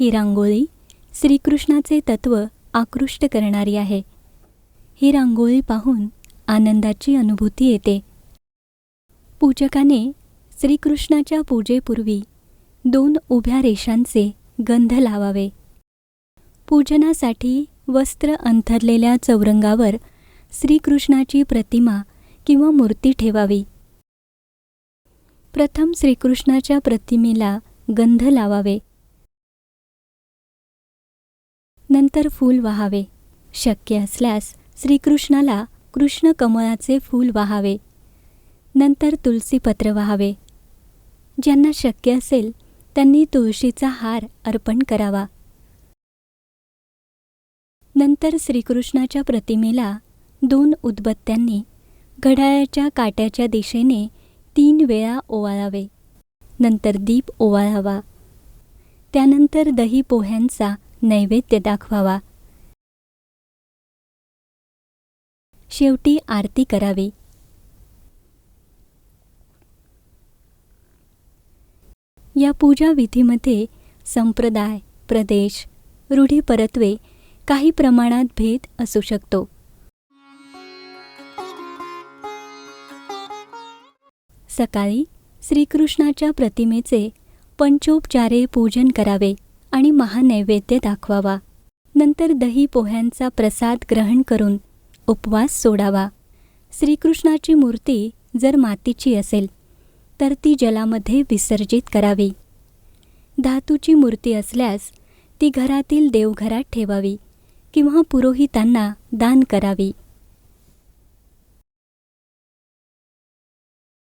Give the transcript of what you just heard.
ही रांगोळी श्रीकृष्णाचे तत्त्व आकृष्ट करणारी आहे. ही रांगोळी पाहून आनंदाची अनुभूती येते. पूजकाने श्रीकृष्णाच्या पूजेपूर्वी दोन उभ्या रेषांचे गंध लावावे. पूजनासाठी वस्त्र अंथरलेल्या चौरंगावर श्रीकृष्णाची प्रतिमा किंवा मूर्ती ठेवावी. प्रथम श्रीकृष्णाच्या प्रतिमेला गंध लावावे. नंतर फूल वाहावे. शक्य असल्यास श्रीकृष्णाला कृष्ण कमळाचे फूल वाहावे. नंतर तुळशीपत्र वाहावे. ज्यांना शक्य असेल त्यांनी तुळशीचा हार अर्पण करावा. नंतर श्रीकृष्णाच्या प्रतिमेला दोन उदबत्त्यांनी घड्याळाच्या काट्याच्या दिशेने तीन वेळा ओवाळावे. नंतर दीप ओवाळावा. त्यानंतर दही पोह्यांचा नैवेद्य दाखवावा. शेवटी आरती करावी. या पूजा विधीमध्ये संप्रदाय प्रदेश रूढी परत्वे काही प्रमाणात भेद असू शकतो. सकाळी श्रीकृष्णाच्या प्रतिमेचे पंचोपचारे पूजन करावे. आणि महानैवेद्य दाखवावा. नंतर दही पोह्यांचा प्रसाद ग्रहण करून उपवास सोडावा. श्रीकृष्णाची मूर्ती जर मातीची असेल तर ती जलामध्ये विसर्जित करावी. धातूची मूर्ती असल्यास ती घरातील देवघरात ठेवावी किंवा पुरोहितांना दान करावी.